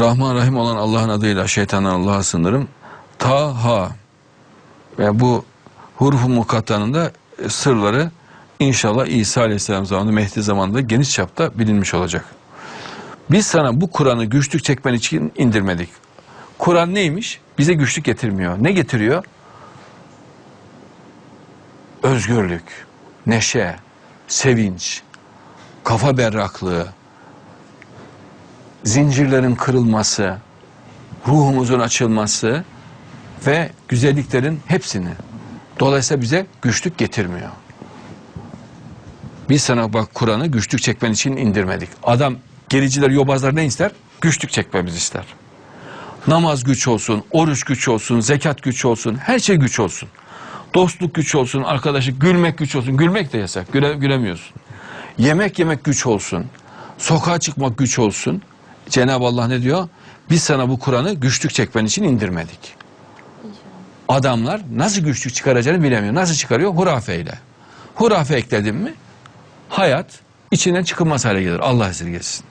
Rahman Rahim olan Allah'ın adıyla şeytandan Allah'a sığınırım. Taha ve bu hurufu mukattanın da e, sırları inşallah İsa Aleyhisselam zamanında Mehdi zamanında geniş çapta bilinmiş olacak. Biz sana bu Kur'an'ı güçlük çekmen için indirmedik. Kur'an neymiş? Bize güçlük getirmiyor. Ne getiriyor? Özgürlük, neşe, sevinç, kafa berraklığı, zincirlerin kırılması, ruhumuzun açılması ve güzelliklerin hepsini. Dolayısıyla bize güçlük getirmiyor. Biz sana bak Kur'an'ı güçlük çekmen için indirmedik. Adam gericiler, yobazlar ne ister? Güçlük çekmemizi ister. Namaz güç olsun, oruç güç olsun, zekat güç olsun, her şey güç olsun. Dostluk güç olsun, arkadaşlık, gülmek güç olsun. Gülmek de yasak, güle, gülemiyorsun. Yemek yemek güç olsun, sokağa çıkmak güç olsun. Cenab-ı Allah ne diyor? Biz sana bu Kur'an'ı güçlük çekmen için indirmedik. Adamlar nasıl güçlük çıkaracağını bilemiyor. Nasıl çıkarıyor? Hurafeyle. Hurafe ekledin mi hayat içinden çıkılmaz hale gelir. Allah esirgesin.